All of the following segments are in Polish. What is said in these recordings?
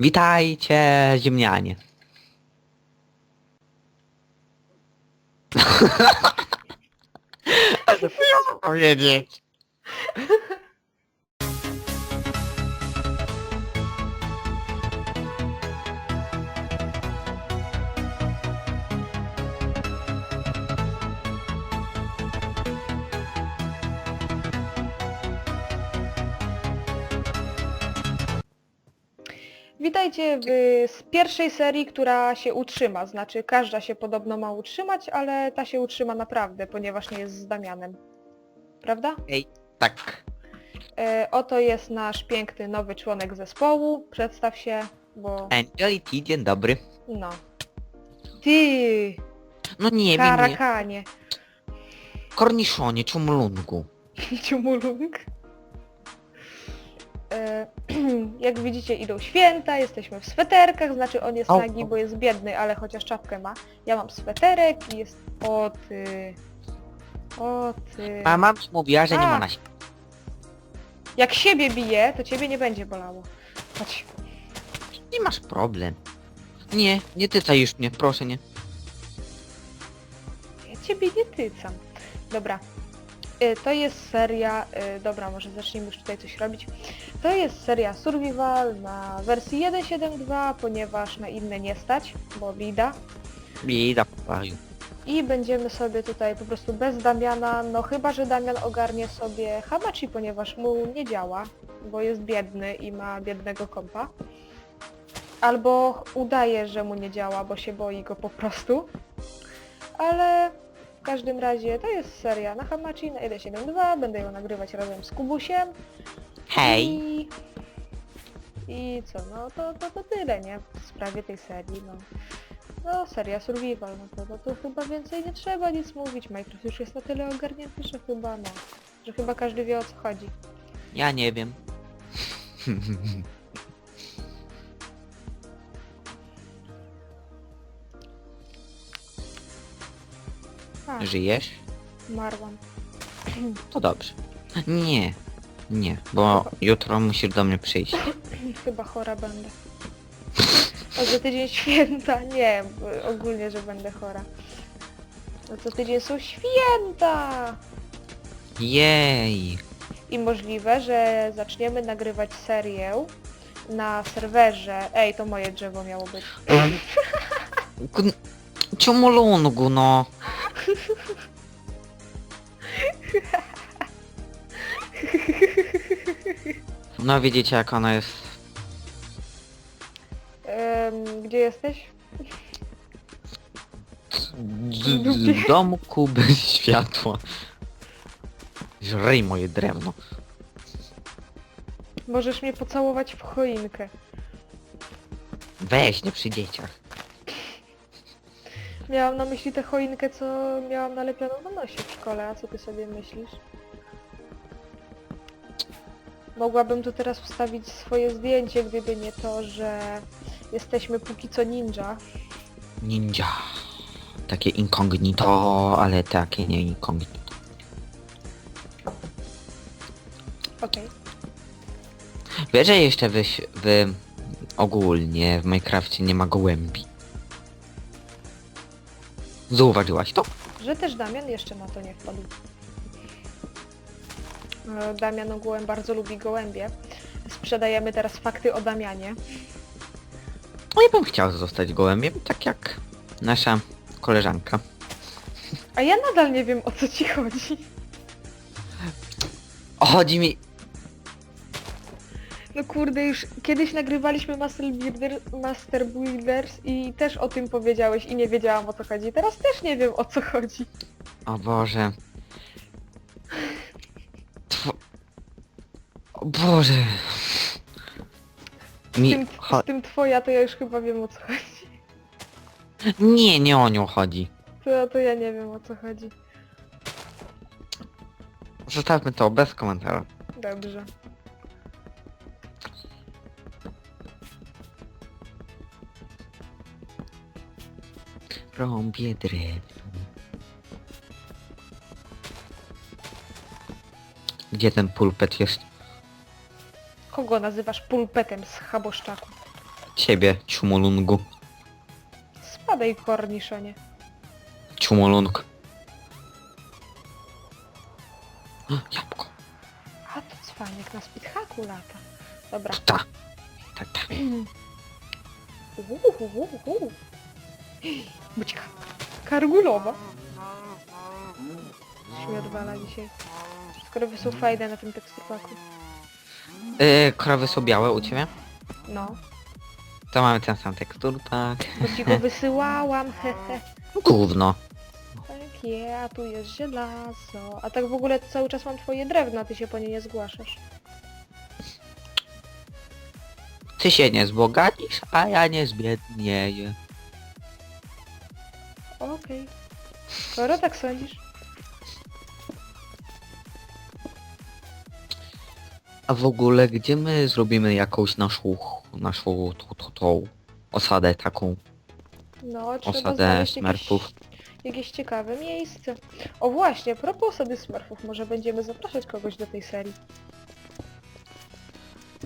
Witajcie, ziemnianie. Co ja powiedzieć? Witajcie w, z pierwszej serii, która się utrzyma. Znaczy każda się podobno ma utrzymać, ale ta się utrzyma naprawdę, ponieważ nie jest z Damianem. Prawda? Tak. E, oto jest nasz piękny nowy członek zespołu. Przedstaw się, bo... Angel T, dzień dobry. No. Ty, No nie wiem, nie. karakanie. Korniszonie, czumlungu. Ciumulung. E, Jak widzicie idą święta, jesteśmy w sweterkach, znaczy on jest Au, nagi, au. bo jest biedny, ale chociaż czapkę ma. Ja mam sweterek i jest... O ty... O ty... Mama mi mówiła, że nie A. ma na się. Jak siebie bije, to ciebie nie będzie bolało. Chodź. Nie masz problem. Nie, nie tycaj już mnie, proszę nie. Ja ciebie nie tycam. Dobra. Y, To jest seria... y, Dobra, może zacznijmy już tutaj coś robić. To jest seria Survival na wersji 1.7.2, ponieważ na inne nie stać, bo bida. Bida w kraju. I będziemy sobie tutaj po prostu bez Damiana, no chyba, że Damian ogarnie sobie Hamachi, ponieważ mu nie działa, bo jest biedny i ma biednego kompa. Albo udaje, że mu nie działa, bo się boi go po prostu. Ale w każdym razie to jest seria na Hamachi na 1.7.2, będę ją nagrywać razem z Kubusiem. Hej. I, I co, no to, to, to tyle, nie? W sprawie tej serii, no. No, seria survival, no to, no to chyba więcej nie trzeba nic mówić. Minecraft już jest na tyle ogarnięty, że chyba no, że chyba każdy wie o co chodzi. Ja nie wiem. A, Żyjesz? umarłam. To dobrze. Nie. Nie, bo jutro musisz do mnie przyjść. chyba chora będę. A za tydzień święta, nie, ogólnie, że będę chora. No co tydzień są święta! Jej. I możliwe, że zaczniemy nagrywać serię na serwerze. Ej, to moje drzewo miało być. Gn- Ciumulungu, no. No widzicie jak ona jest. Em, gdzie jesteś? W domku bez światła. Żrej moje drewno. Możesz mnie pocałować w choinkę. Weź, nie przy dzieciach. Miałam na myśli tę choinkę, co miałam nalepioną na nosie w szkole, a co ty sobie myślisz? Mogłabym tu teraz wstawić swoje zdjęcie, gdyby nie to, że jesteśmy póki co ninja. Ninja. Takie incognito, ale takie nie incognito. Okej. Wiesz, że jeszcze w, w ogólnie w Minecrafcie nie ma gołębi. Zauważyłaś to? Że też Damian jeszcze na to nie wpadł. E, Damian ogółem bardzo lubi gołębie. Sprzedajemy teraz fakty o Damianie. No ja bym chciał zostać gołębiem, tak jak nasza koleżanka. A ja nadal nie wiem o co ci chodzi. Chodzi mi... No kurde, już kiedyś nagrywaliśmy Master, Builder, Master Builders i też o tym powiedziałeś i nie wiedziałam o co chodzi. Teraz też nie wiem o co chodzi. O Boże. Boże. Z Mi... tym, Cho... z tym twoja to ja już chyba wiem o co chodzi. Nie, nie o nią chodzi. To, to ja nie wiem o co chodzi. Zostawmy to bez komentarza. Dobrze. Rąbie drewno. Gdzie ten pulpet jest? Kogo nazywasz pulpetem z chaboszczaku? ciebie, ciumolungu. Spadaj korniszonie. Ciumolung. Jabłko. A to cwaniak na speedhaku lata. Dobra. Ta. Ta, ta. Uhuhuhu. Bućka. Kargulowa. Coś mi odwala dzisiaj. Skoro są fajne na tym teksturpaku. Yy, krowy są białe u ciebie? No. To mamy ten sam tekstur, tak. Bo ci go wysyłałam, hehe. Gówno. Tak, je, a tu jest żelazo. A tak w ogóle cały czas mam twoje drewno, a ty się po nie nie zgłaszasz. Ty się nie zbogacisz, a ja nie zbiednieję. Okej. Skoro tak sądzisz. A w ogóle gdzie my zrobimy jakąś naszą, naszą tą, tą, tą osadę taką, No, trzeba osadę znaleźć jakieś, smerfów? jakieś ciekawe miejsce. O właśnie, a propos osady smurfów, może będziemy zapraszać kogoś do tej serii.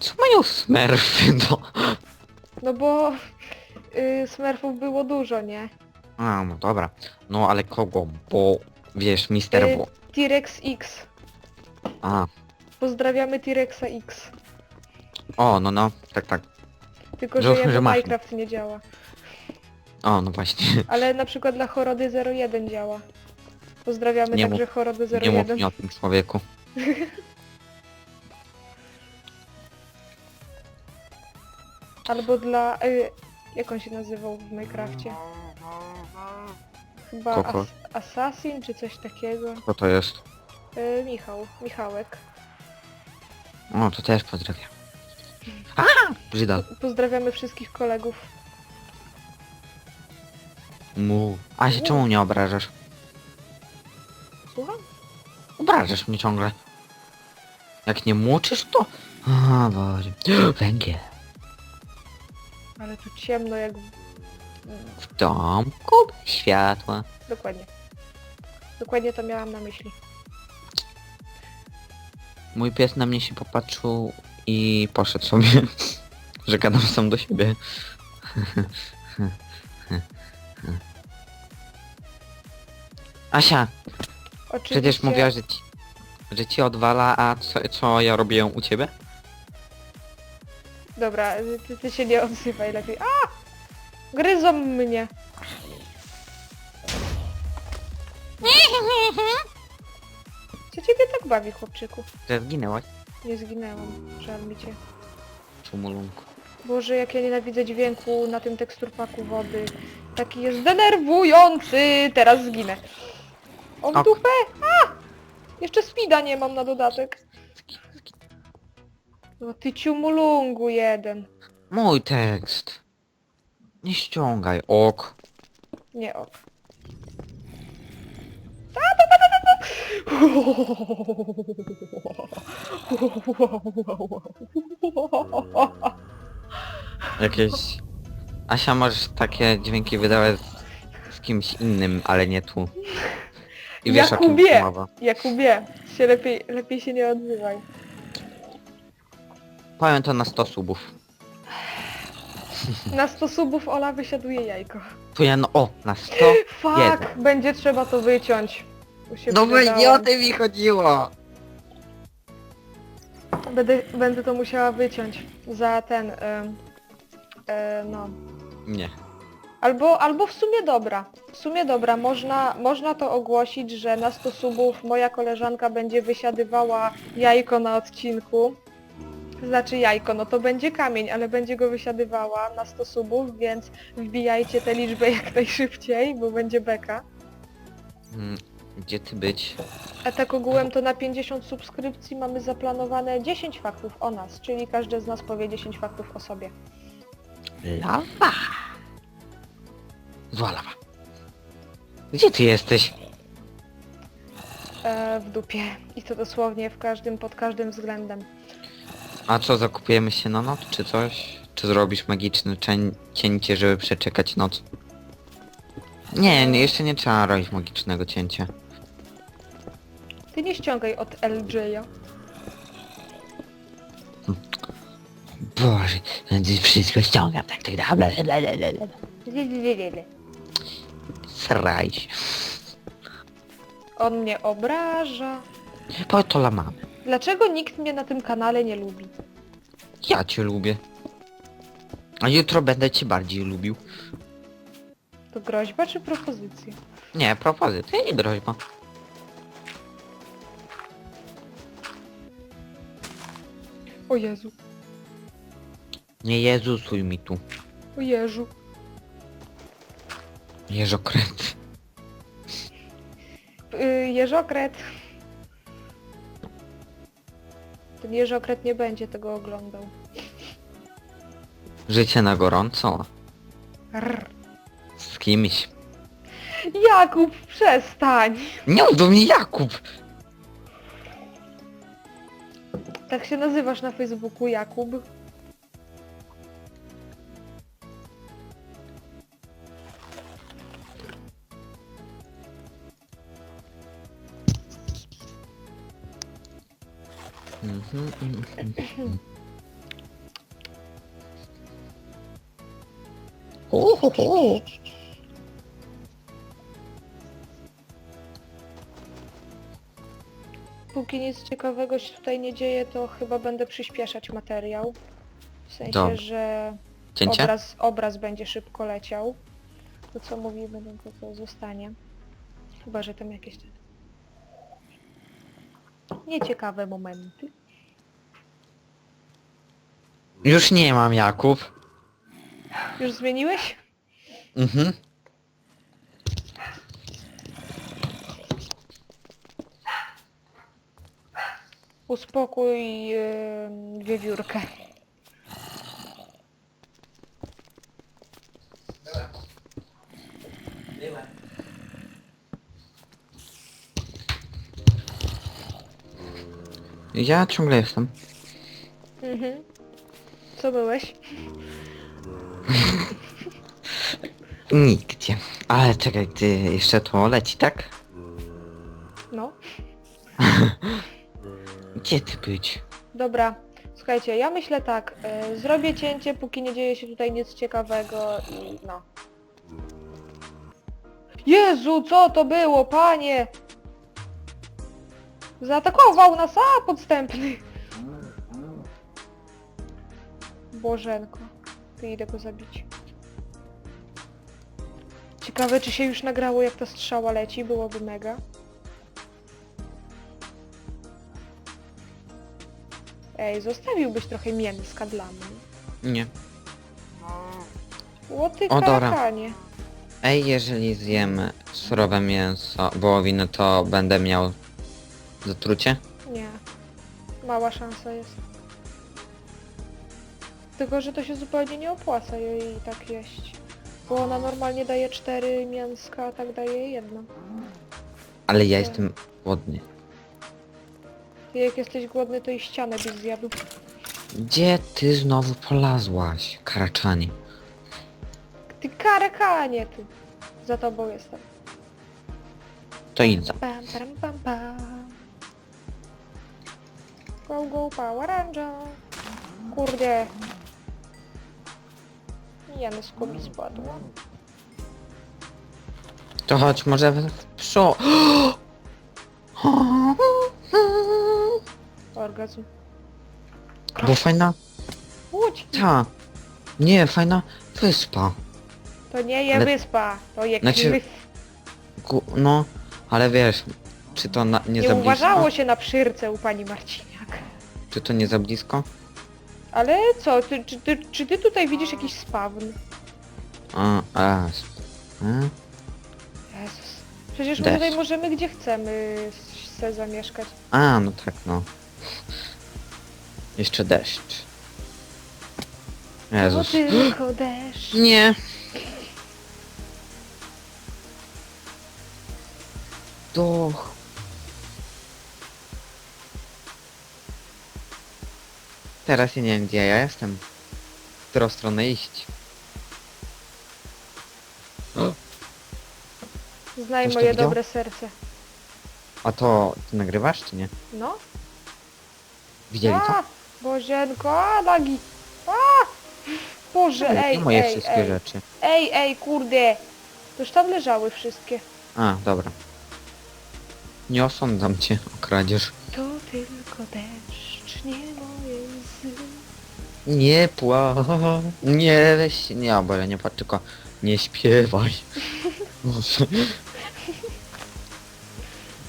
Co mają smerfy do... No bo y, smurfów było dużo, nie? A, no dobra. No ale kogo? Bo wiesz, Mister Y, Bo... T-Rex X. A, Pozdrawiamy T-Rexa X. o, no no, tak, tak. Tylko, Że- jego że masz. Minecraft nie działa. O, no właśnie. Ale na przykład dla Chorody 01 działa. Pozdrawiamy Nie także Chorody Nie mów 01. mi o tym człowieku. Albo dla... Y, jak on się nazywał w Minecrafcie? Chyba Koko. as Assassin czy coś takiego. Kto to jest? Y, Michał. Michałek. O, to też pozdrawiam. A. Pozdrawiamy wszystkich kolegów. Mu. A się czemu nie obrażasz? Słucham? Obrażasz mnie ciągle. Jak nie młoczysz, to... A, Boże. Węgiel. Ale tu ciemno jak... w- W domku bez światła. Dokładnie. Dokładnie to miałam na myśli. Mój pies na mnie się popatrzył i poszedł sobie. Że gadam sam do siebie. Asia, Oczywiście... przecież mówiła, że ci, że ci odwala, a co, co ja robię u ciebie? Dobra, ty, ty się nie odzywaj lepiej. A! Gryzą mnie. Bawi, chłopczyku? Że zginęłaś? Nie zginęłam, żal mi cię. Czumulunku. Boże, jak ja nienawidzę dźwięku na tym teksturpaku wody. Taki jest denerwujący! Teraz zginę. O w Ok. dupę! A! Jeszcze spida nie mam na dodatek. No ty ciumulungu jeden. Mój tekst. Nie ściągaj, ok. Nie ok. Jakieś... Asia, możesz takie dźwięki wydawać z, z kimś innym, ale nie tu. I wiesz o kim Jakubie! mowa. Jakubie, się lepiej, lepiej się nie odzywaj. Powiem to na 100 subów. Na 100 subów Ola wysiaduje jajko. Tu ja no... O! Na 100? Fuck, Jeden. będzie trzeba to wyciąć. Bo się No bo nie o tym mi chodziło! Będę, będę to musiała wyciąć za ten, em, e, no. Nie. Albo, albo w sumie dobra. W sumie dobra, można, można to ogłosić, że na 100 subów moja koleżanka będzie wysiadywała jajko na odcinku. Znaczy jajko, no to będzie kamień, ale będzie go wysiadywała na 100 subów, więc wbijajcie tę liczbę jak najszybciej, bo będzie beka. Mm, Gdzie ty być? A tak ogółem to na 50 subskrypcji mamy zaplanowane 10 faktów o nas, czyli każdy z nas powie 10 faktów o sobie. Lawa! Zła lawa. Gdzie ty jesteś? E, w dupie. I to dosłownie w każdym, pod każdym względem. A co, zakupujemy się na noc, czy coś? Czy zrobisz magiczne cię- cięcie, żeby przeczekać noc? Nie, nie, jeszcze nie trzeba robić magicznego cięcia. Ty nie ściągaj od LJ-a. Boże, wszystko ściągam, tak, tak, bla, bla, bla, bla, bla. Sraj się. On mnie obraża. Po to la mamy. Dlaczego nikt mnie na tym kanale nie lubi? Ja cię lubię. A jutro będę cię bardziej lubił. To groźba czy propozycja? Nie, propozycja i groźba. O Jezu, Nie Jezusuj mi tu. o Jezu. Jeżokręt. Yy, jeżokret. Ten jeżokret nie będzie tego oglądał. Życie na gorąco. Rrr. Kimś. Jakub, przestań! Nie mów do mnie Jakub! Tak się nazywasz na Facebooku, Jakub. Mhm, mhm, mhm. Ho, ho, ho. Póki nic ciekawego się tutaj nie dzieje, to chyba będę przyspieszać materiał. W sensie, że Cięcie? obraz, obraz będzie szybko leciał. To co mówimy, no to, to zostanie. Chyba, że tam jakieś te... nieciekawe momenty. Już nie mam Jakub. Już zmieniłeś? Mhm. Uspokój yy, wiewiórkę. Ja ciągle jestem. Mhm. Co byłeś? Nigdzie. Ale czekaj, ty jeszcze to leci, tak? No. Gdzie ty być? Dobra, słuchajcie, ja myślę tak, e, zrobię cięcie, póki nie dzieje się tutaj nic ciekawego i no. Jezu, co to było, panie? Zaatakował nas, a podstępny. Bożenko, ty idę go zabić. Ciekawe, czy się już nagrało, jak ta strzała leci, byłoby mega. Ej, zostawiłbyś trochę mięska dla mnie. Nie. Łoty O, dobra. karakanie. Ej, jeżeli zjem surowe mięso, wołowiny, to będę miał zatrucie? Nie. Mała szansa jest. Tylko, że to się zupełnie nie opłaca jej tak jeść. Bo ona normalnie daje cztery mięska, a tak daje jedno. Ale ja jestem głodny. Jak jesteś głodny, to i ścianę byś zjadł. Gdzie ty znowu polazłaś, karaczanie? Ty karakanie, ty. Za tobą jestem. To idę. Pam, pam, pam, pam. Go, go, Power Ranger. Kurde. Janysku mi spadło. To chodź może w przód. Orgazm. Bo fajna... Łódź! Ta. Nie, fajna wyspa. To nie je Ale- wyspa, to je Znaczy, klif. Gu... No, ale wiesz, czy to na... nie, Nie za blisko? uważało się na przyrce u pani Marciniak. Czy to nie za blisko? Ale co, ty, czy, ty, czy ty tutaj widzisz jakiś spawn? A, a, a? Jezus. Przecież my Deszcz. tutaj możemy gdzie chcemy se zamieszkać. A, no tak, no. Jeszcze deszcz. Jezus. tylko deszcz. Nie. Doch. Teraz ja nie wiem gdzie ja jestem. W którą stronę iść. Znaj Ktoś to moje widział? dobre serce. A to ty nagrywasz czy nie? No? Widzieli to? A, Bożenko, a lagi. Boże, Nie, ej, nie moje ej, wszystkie ej, rzeczy. ej, ej, kurde. To już tam leżały wszystkie. A, dobra. Nie osądzam cię o kradzież. To tylko deszcz, nie moje łzy. Nie pła... Nie weź... Nie, bo ja nie patrz, tylko nie śpiewaj. Boże.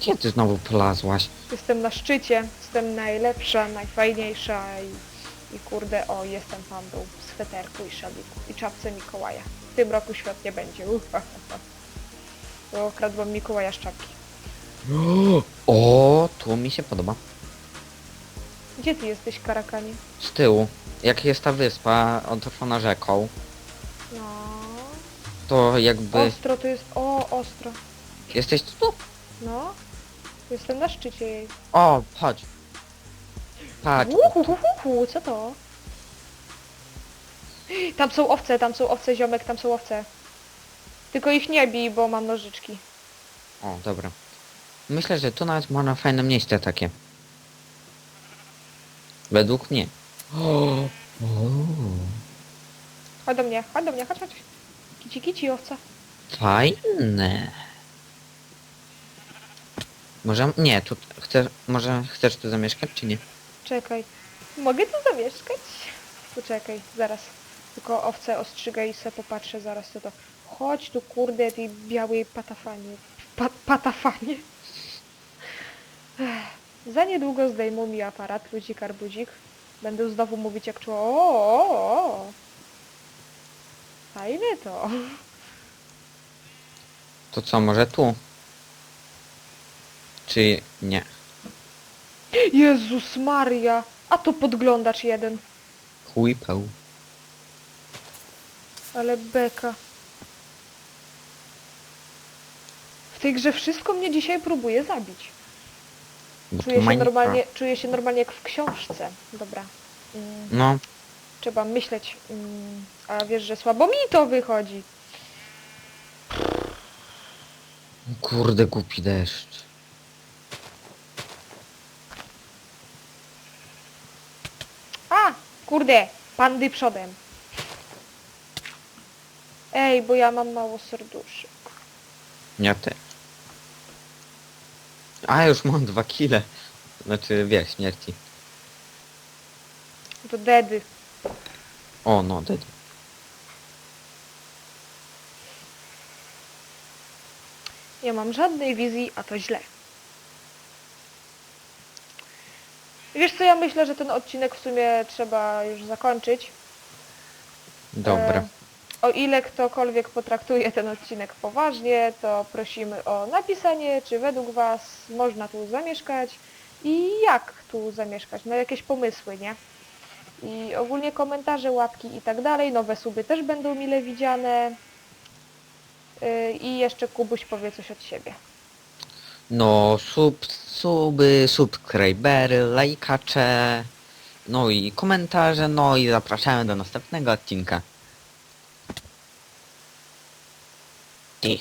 Gdzie ty znowu polazłaś? Jestem na szczycie, jestem najlepsza, najfajniejsza i, i kurde, o, jestem pandą w sweterku i szaliku i czapce Mikołaja. W tym roku świąt nie będzie, ufa, Bo okradłam Mikołaja z czapki. O, tu mi się podoba. Gdzie ty jesteś, Karakanie? Z tyłu. Jak jest ta wyspa otoczona rzeką, No... to jakby... Ostro to jest, o, ostro. Jesteś tu? No, jestem na szczycie jej. O, chodź. Patrz. Uhuhuhuhu, co to? Tam są owce, tam są owce, ziomek, tam są owce. Tylko ich nie bij, bo mam nożyczki. O, dobra. Myślę, że tu nawet można fajne miejsce takie. Według mnie. O, Chodź do mnie, chodź do mnie, chodź, chodź. Kici, kici, owca. fajne. Może... Nie, tu chcesz... Może chcesz tu zamieszkać, czy nie? Czekaj. Mogę tu zamieszkać? Poczekaj, zaraz. Tylko owce ostrzygaj i se popatrzę zaraz co to. Chodź tu kurde tej białej patafanie. Pa patafanie. Za niedługo zdejmą mi aparat, ludzik arbudzik. Będę znowu mówić jak czuła. O, o, o. Fajne to. To co, może tu? Czy nie? Jezus Maria! A to podglądacz jeden. Chuj peł. Ale beka. W tej grze wszystko mnie dzisiaj próbuje zabić. Bo tu Czuję się Minecraft. normalnie, czuję się normalnie jak w książce. Dobra. Mm, No, trzeba myśleć. Mm, a wiesz, że słabo mi to wychodzi. kurde głupi deszcz. A! Kurde! Pandy przodem. Ej, bo ja mam mało serduszek. Ja też. A już mam dwa kile. Znaczy wiesz, śmierci. To dedy. O no, dead. Nie mam żadnej wizji, a to źle. Wiesz co, ja myślę, że ten odcinek w sumie trzeba już zakończyć. Dobra. E, O ile ktokolwiek potraktuje ten odcinek poważnie, to prosimy o napisanie, czy według Was można tu zamieszkać i jak tu zamieszkać, no jakieś pomysły, nie? I ogólnie komentarze, łapki i tak dalej, nowe suby też będą mile widziane. Yy, I jeszcze Kubuś powie coś od siebie. No, sub, suby, subskrybery, lajkacze, no i komentarze, no i zapraszamy do następnego odcinka. Ty.